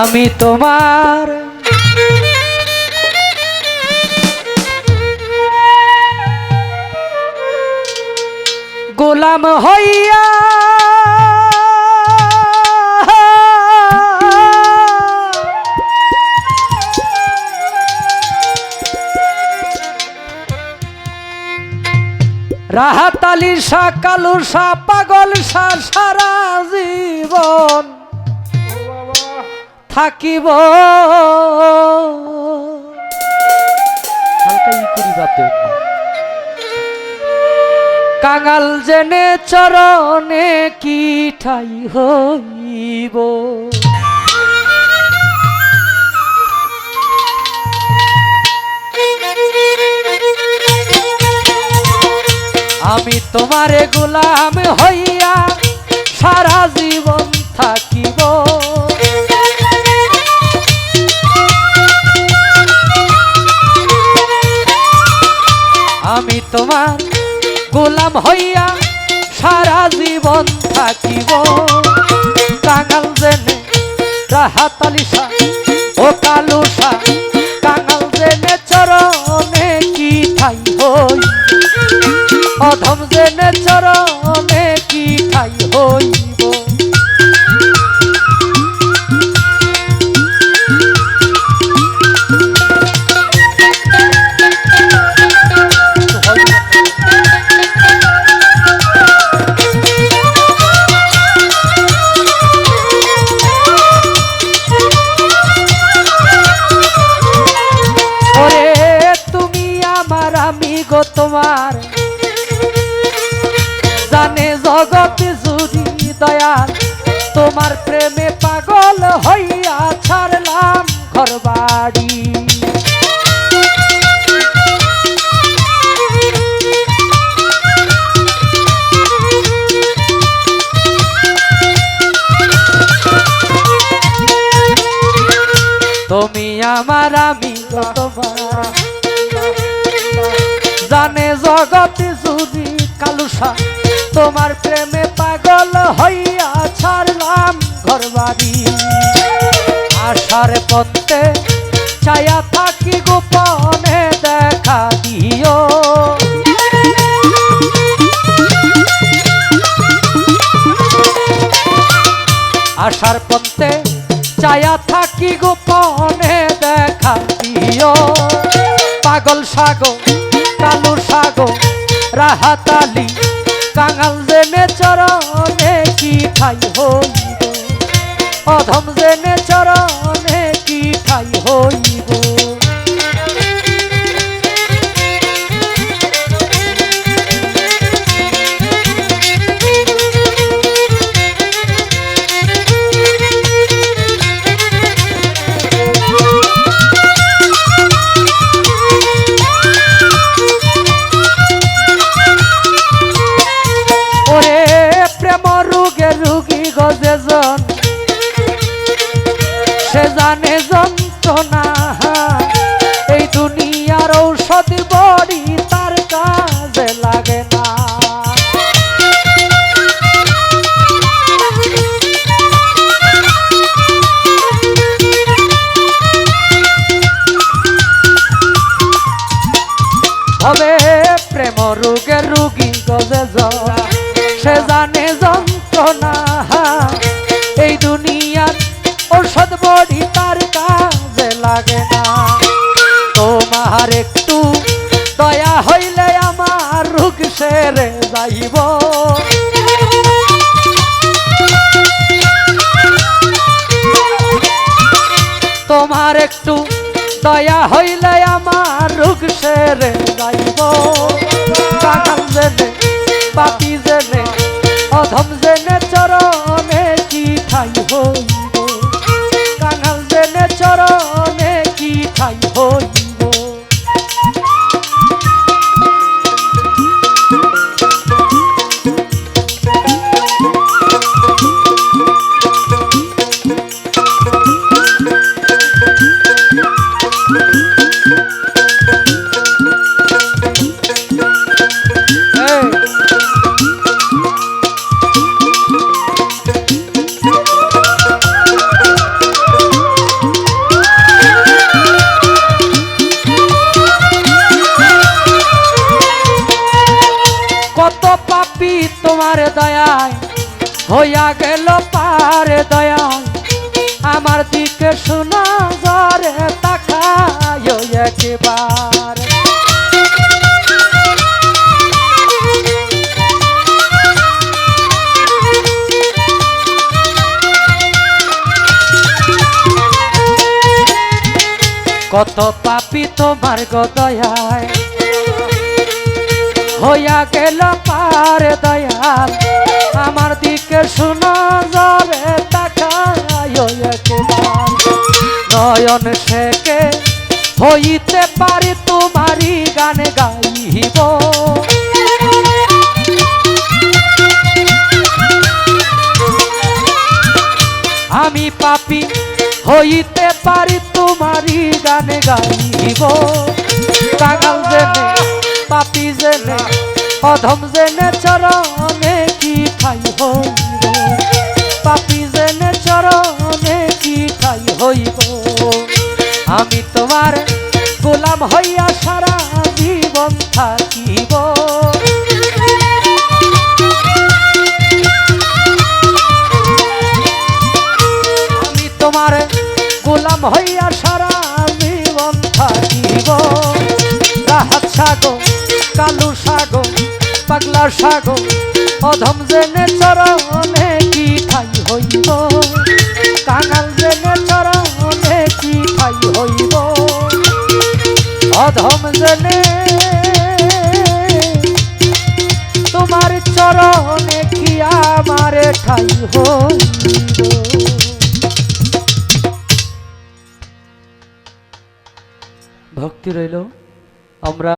আমি তোমার গোলাম হইয়া রাহাত আলী শাহ কালু শাহ পাগল সা সারা জীবন। থাকিব। কাঙাল জেনে চরণে কি ঠাই হইব। আমি তোমারে গোলাম হইয়া সারা জীবন থাকিব। আমি তোমার গোলাম হইয়া সারা জীবন থাকিব। কাঙাল জেনে রাহাতালিসা ও কালুসা জগৎ জুড়ি দয়াল, তোমার প্রেমে পাগল হইয়া ছাড়লাম ঘর বাড়ি তুমি আমার আমি জানে জগৎ জুড়ি কালুসা তোমার প্রেমে পাগল হইয়া ছাড়লাম ঘর বাড়ি আশার পথে ছায়া থাকি গোপনে দেখা দিও। আশার পথে ছায়া থাকি গোপনে দেখা দিও। পাগল সাগো কালু সাগো, রাহাতালি কাঙাল জেনে চরণে কি ঠাই হইব? অধম সেরে যাইব। তোমার একটু দয়া হইলে আমার রোগ সেরে যাইব। কাকাল জেনে পাপি জেনে হইয়া গেল পারে দয়াল আমার দিকে শোনা জরে একবার। কত পাপি তোমার গদয়ায় হইয়া গেল পার দয়াল। আমার দিকে শুনো একবার। নয়ন শেখে হইতে পারি তোমারই গান গাইব। আমি পাপি হইতে পারি তোমারই গান গাইব। কাগাল পাপি জেনে, অধম জেনে চরণে কি ঠাই হইব? পাপি জেনে চরণে কি ঠাই হইব? আমি তোমার গোলাম হইয়া সারা পাগলা সাগো অধম জেনে চরণে কি ঠাই হইব? কাঙাল জেনে চরণে কি ঠাই হইব? অধম জেনে তোমার চরণে কি আমার ঠাই হইব? ভক্তি রইল, আমরা